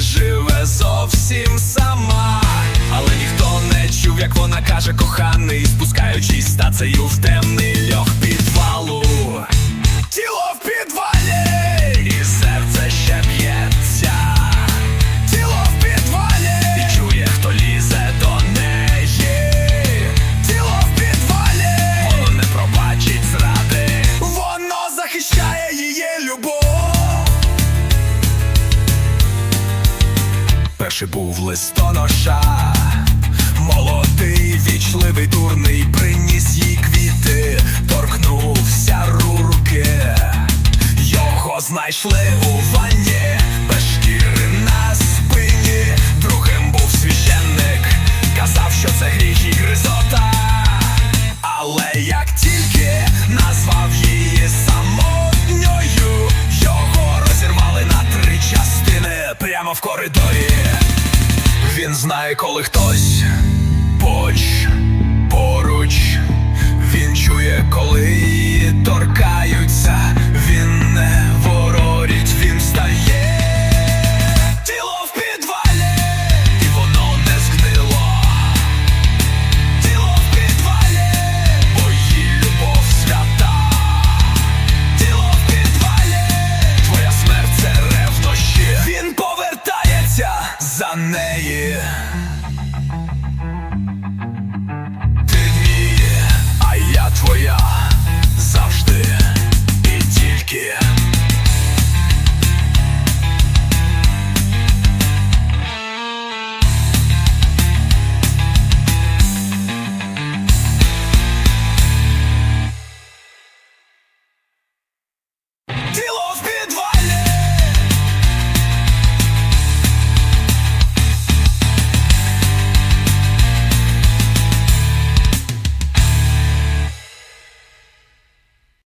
живе зовсім сама. Але ніхто не чув, як вона каже коханий, Перший був листоноша, молодий, вічливий, дурний, приніс їй квіти, торкнувся руки. Його знайшли у ванні, без шкіри на спині. Другим був священник, казав, що це гріх гризота. Але як тільки назвав її самотньою, його розірвали на три частини прямо в коридорі. Він знає, коли хтось поч